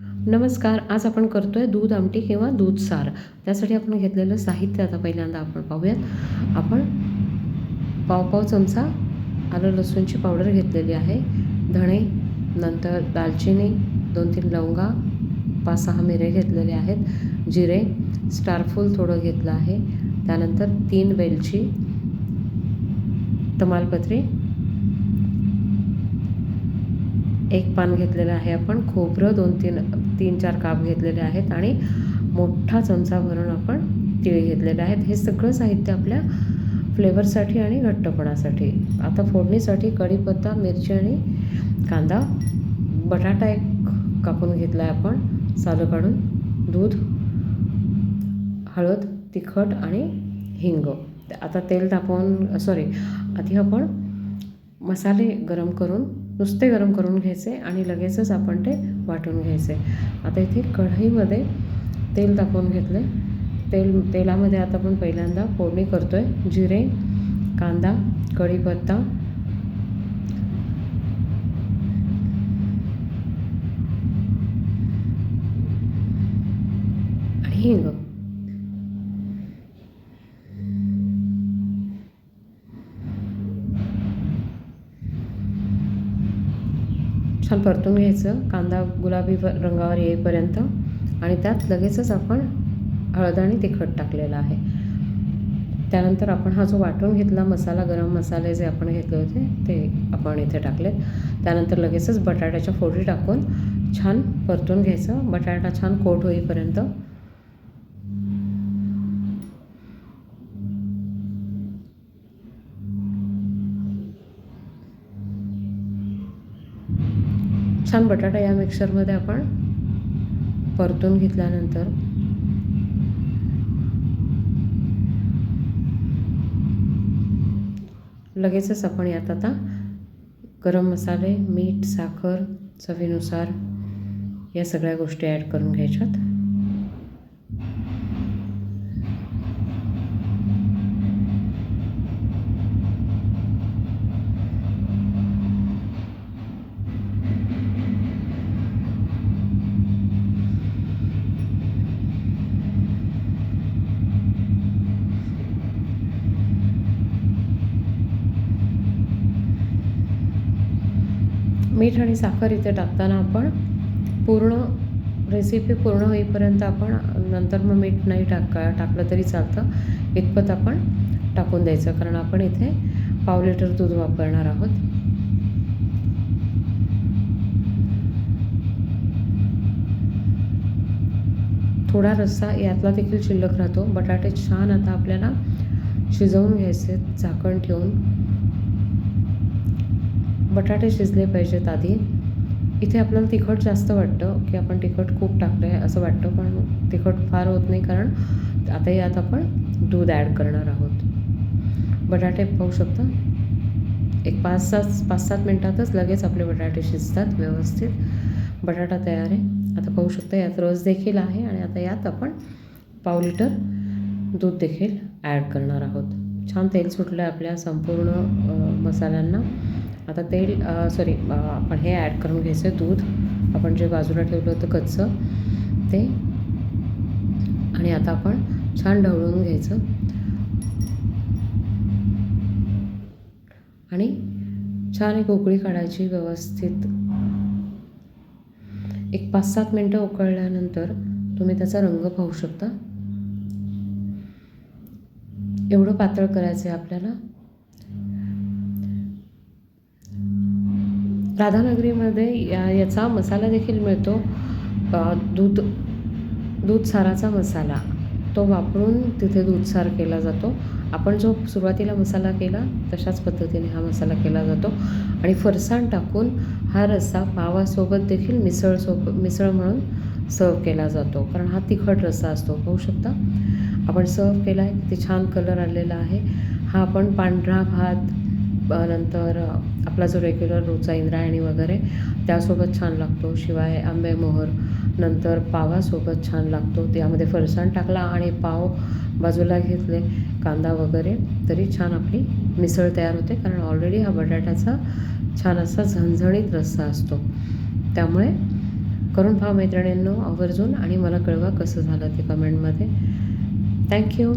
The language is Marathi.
नमस्कार आज आपण करतोय दूध आमटी किंवा दूध सार. त्यासाठी आपण घेतलेलं साहित्य आता पहिल्यांदा आपण पाहूयात. आपण पाव पाव चमचा आलं लसूणची पावडर घेतलेली आहे. धणे नंतर दालचिनी दोन तीन लवंगा पाच सहा मिरे घेतलेले आहेत. जिरे स्टारफूल थोडं घेतलं आहे. त्यानंतर तीन वेलची तमालपत्री एक पान घेतलेलं आहे आपण. खोबरं दोन तीन तीन चार काप घेतलेले आहेत आणि मोठा चमचा भरून आपण तिळ घेतलेले आहेत हे सगळं साहित्य आपल्या फ्लेवरसाठी आणि घट्टपणासाठी. आता फोडणीसाठी कढीपत्ता मिरची आणि कांदा बटाटा एक कापून घेतला आहे आपण. सालं काढून दूध हळद तिखट आणि हिंग. आता तेल तापवून सॉरी आधी आपण मसाले गरम करून नुसते गरम करून घ्यायचे आणि लगेचच आपण ते वाटून घ्यायचे. आता इथे कढईमध्ये तेल तापवून घेतले तेल तेलामध्ये आता आपण पहिल्यांदा फोडणी करतो आहे जिरे कांदा कढीपत्ता. आणि हिंग. छान परतून घ्यायचं. कांदा गुलाबी व- रंगावर येईपर्यंत. आणि त्यात लगेचच आपण हळद आणि तिखट टाकलेलं आहे. त्यानंतर आपण हा जो वाटून घेतला मसाला गरम मसाले जे आपण घेतले होते ते आपण इथे टाकलेत. त्यानंतर लगेचच बटाट्याच्या फोडी टाकून छान परतून घ्यायचं. बटाटा छान कोट होईपर्यंत छान बटाटा या मिक्सरमध्ये आपण परतून घेतल्यानंतर लगेचच आपण यात आता गरम मसाले मीठ साखर चवीनुसार या सगळ्या गोष्टी ॲड करून घ्यायच्यात. मीठ आणि साखर इथे टाकताना आपण पूर्ण रेसिपी पूर्ण होईपर्यंत आपण नंतर मग मीठ नाही टाका टाकलं तरी चालतं. इतपत आपण टाकून द्यायचं कारण आपण इथे पाव लिटर दूध वापरणार आहोत. थोडा रस्सा यातला देखील शिल्लक राहतो. बटाटे छान आता आपल्याला शिजवून घ्यायचे झाकण ठेवून बटाटे शिजले पाहिजेत आधी. इथे आपल्याला तिखट जास्त वाटतं की आपण तिखट खूप टाकलं आहे असं वाटतं पण तिखट फार होत नाही कारण आता यात आपण दूध ॲड करणार आहोत. बटाटे पाहू शकता? एक पाच सात पाच सात मिनटातच लगेच आपले बटाटे शिजतात व्यवस्थित. बटाटा तयार आहे. आता पाहू शकता यात रस देखील आहे आणि आता यात आपण पाव लिटर दूध देखील ॲड करणार आहोत. छान तेल सुटलं आहे आपल्या संपूर्ण मसाल्यांना. आता तेल सॉरी आपण हे ॲड करून घ्यायचं आहे दूध. आपण जे बाजूला ठेवलं होतं कच्चं ते. आणि आता आपण छान ढवळून घ्यायचं. आणि छान एक उकळी काढायची व्यवस्थित. एक पाच सात मिनटं उकळल्यानंतर तुम्ही त्याचा रंग पाहू शकता. एवढं पातळ करायचं आहे आपल्याला. राधानगरीमध्ये या याचा मसाला देखील मिळतो. दूध दूधसाराचा मसाला. तो वापरून तिथे दूधसार केला जातो. आपण जो सुरुवातीला मसाला केला तशाच पद्धतीने हा मसाला केला जातो. आणि फरसाण टाकून हा रस्सा पावासोबत देखील मिसळसोबत मिसळ म्हणून सर्व केला जातो. कारण हा तिखट रस्सा असतो. पाहू शकता? आपण सर्व केला आहे किती छान कलर आलेला आहे. हा आपण पांढरा भात नंतर आपला जो रेग्युलर रोजचा इंद्रायणी वगैरे त्यासोबत छान लागतो. शिवाय आंबेमोहर नंतर पावासोबत छान लागतो. त्यामध्ये फरसाण टाकला आणि पाव बाजूला घेतले कांदा वगैरे तरी छान आपली मिसळ तयार होते. कारण ऑलरेडी हा बटाट्याचा छान असा झणझणीत रस्सा असतो. त्यामुळे करून पहा मैत्रिणींनो आवर्जून आणि मला कळवा कसं झालं ते कमेंटमध्ये थँक्यू